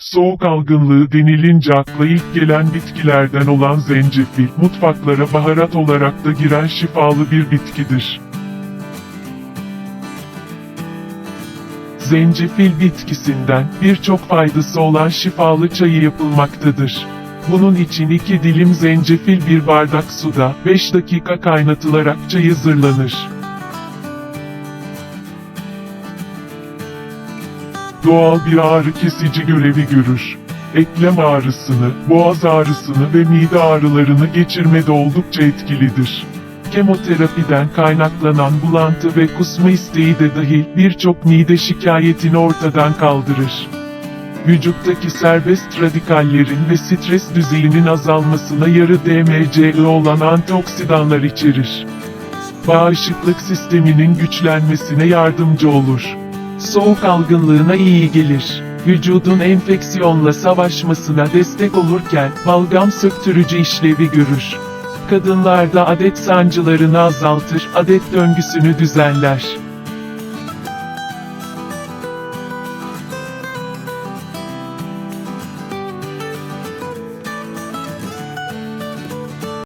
Soğuk algınlığı denilince akla ilk gelen bitkilerden olan zencefil, mutfaklara baharat olarak da giren şifalı bir bitkidir. Zencefil bitkisinden birçok faydası olan şifalı çayı yapılmaktadır. Bunun için iki dilim zencefil bir bardak suda 5 dakika kaynatılarak çay hazırlanır. Doğal bir ağrı kesici görevi görür. Eklem ağrısını, boğaz ağrısını ve mide ağrılarını geçirmede oldukça etkilidir. Kemoterapiden kaynaklanan bulantı ve kusma isteği de dahil birçok mide şikayetini ortadan kaldırır. Vücuttaki serbest radikallerin ve stres düzeyinin azalmasına yarı DMCI olan antioksidanlar içerir. Bağışıklık sisteminin güçlenmesine yardımcı olur. Soğuk algınlığına iyi gelir. Vücudun enfeksiyonla savaşmasına destek olurken balgam söktürücü işlevi görür. Kadınlarda adet sancılarını azaltır, adet döngüsünü düzenler.